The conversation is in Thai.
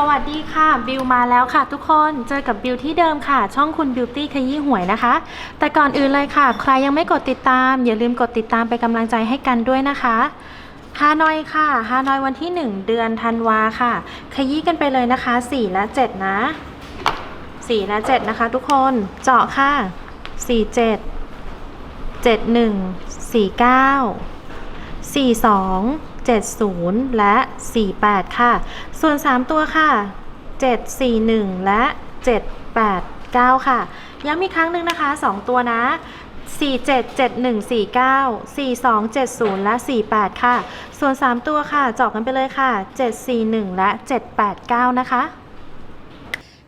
สวัสดีค่ะ บิวมาแล้วค่ะทุกคนเจอกับบิวที่เดิมค่ะ ช่องคุณบิวตี้ขยี้หวยนะคะ แต่ก่อนอื่นเลยค่ะ ใครยังไม่กดติดตาม อย่าลืมกดติดตามเป็นกำลังใจให้กันด้วยนะคะฮานอยค่ะฮานอยวันที่ 1 เดือนธันวาค่ะ ขยี้กันไปเลยนะคะ 4 และ 7 นะ 4 และ 7 นะคะ ทุกคนเจาะค่ะ 47 71 49 42 70 และ 48 ค่ะ ส่วน 3 ตัวค่ะ 741 และ 789 ค่ะ ย้ำอีกครั้งหนึ่งนะคะ 2 ตัวนะ477149 4270 และ 48 ค่ะ ส่วน 3 ตัวค่ะจอกกันไปเลยค่ะ 741 และ 789 นะคะ